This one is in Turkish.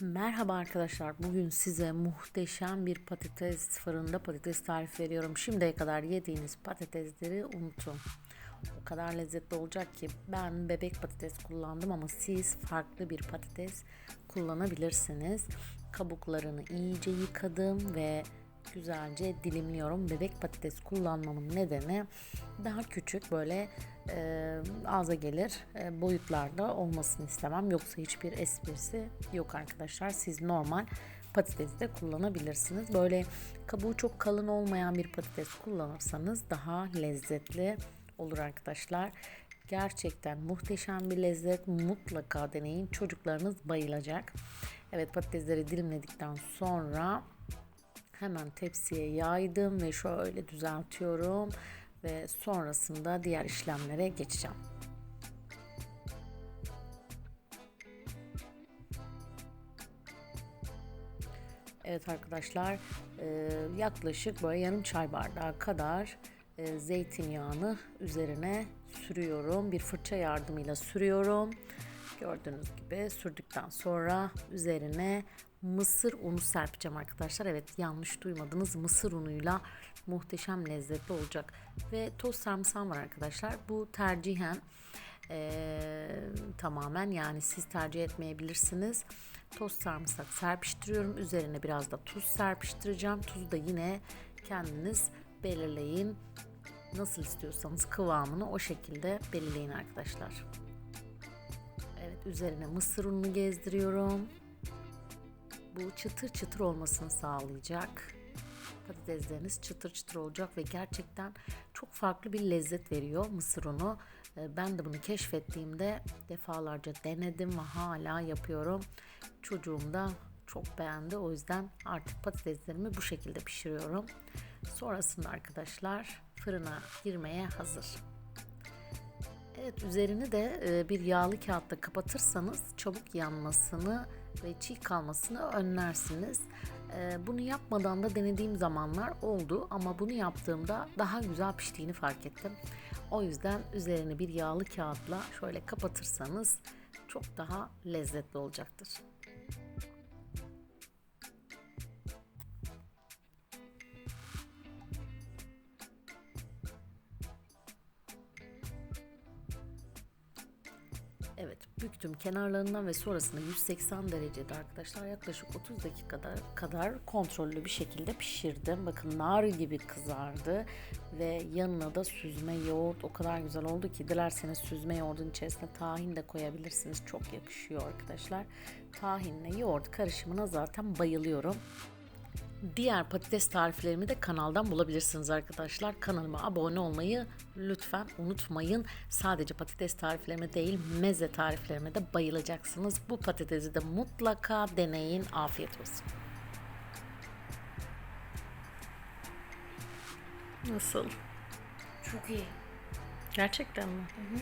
Merhaba arkadaşlar. Bugün size muhteşem bir patates fırında patates tarifi veriyorum. Şimdiye kadar yediğiniz patatesleri unutun. O kadar lezzetli olacak ki ben bebek patates kullandım ama siz farklı bir patates kullanabilirsiniz. Kabuklarını iyice yıkadım ve güzelce dilimliyorum. Bebek patates kullanmamın nedeni daha küçük böyle e, ağza gelir e, boyutlarda olmasını istemem. Yoksa hiçbir esprisi yok arkadaşlar. Siz normal patatesi de kullanabilirsiniz. Böyle kabuğu çok kalın olmayan bir patates kullanırsanız daha lezzetli olur arkadaşlar. Gerçekten muhteşem bir lezzet. Mutlaka deneyin. Çocuklarınız bayılacak. Evet patatesleri dilimledikten sonra Hemen tepsiye yaydım ve şöyle düzeltiyorum ve sonrasında diğer işlemlere geçeceğim. Evet arkadaşlar yaklaşık böyle yarım çay bardağı kadar zeytinyağını üzerine sürüyorum. Bir fırça yardımıyla sürüyorum. Gördüğünüz gibi sürdükten sonra üzerine mısır unu serpeceğim arkadaşlar. Evet yanlış duymadınız. Mısır unuyla muhteşem lezzetli olacak. Ve toz sarımsağım var arkadaşlar. Bu tercihen ee, tamamen yani siz tercih etmeyebilirsiniz. Toz sarımsak serpiştiriyorum. Üzerine biraz da tuz serpiştireceğim. Tuzu da yine kendiniz belirleyin. Nasıl istiyorsanız kıvamını o şekilde belirleyin arkadaşlar. Evet üzerine mısır ununu gezdiriyorum. Bu çıtır çıtır olmasını sağlayacak. Patatesleriniz çıtır çıtır olacak ve gerçekten çok farklı bir lezzet veriyor mısır unu. Ee, ben de bunu keşfettiğimde defalarca denedim ve hala yapıyorum. Çocuğum da çok beğendi. O yüzden artık patateslerimi bu şekilde pişiriyorum. Sonrasında arkadaşlar fırına girmeye hazır. Evet üzerini de e, bir yağlı kağıtla kapatırsanız çabuk yanmasını ve çiğ kalmasını önlersiniz. E, bunu yapmadan da denediğim zamanlar oldu ama bunu yaptığımda daha güzel piştiğini fark ettim. O yüzden üzerini bir yağlı kağıtla şöyle kapatırsanız çok daha lezzetli olacaktır. Evet büktüm kenarlarından ve sonrasında 180 derecede arkadaşlar yaklaşık 30 dakika kadar kontrollü bir şekilde pişirdim. Bakın nar gibi kızardı ve yanına da süzme yoğurt o kadar güzel oldu ki dilerseniz süzme yoğurdun içerisine tahin de koyabilirsiniz. Çok yakışıyor arkadaşlar. Tahinle yoğurt karışımına zaten bayılıyorum. Diğer patates tariflerimi de kanaldan bulabilirsiniz arkadaşlar. Kanalıma abone olmayı lütfen unutmayın. Sadece patates tariflerime değil meze tariflerime de bayılacaksınız. Bu patatesi de mutlaka deneyin. Afiyet olsun. Nasıl? Çok iyi. Gerçekten mi? Hı hı.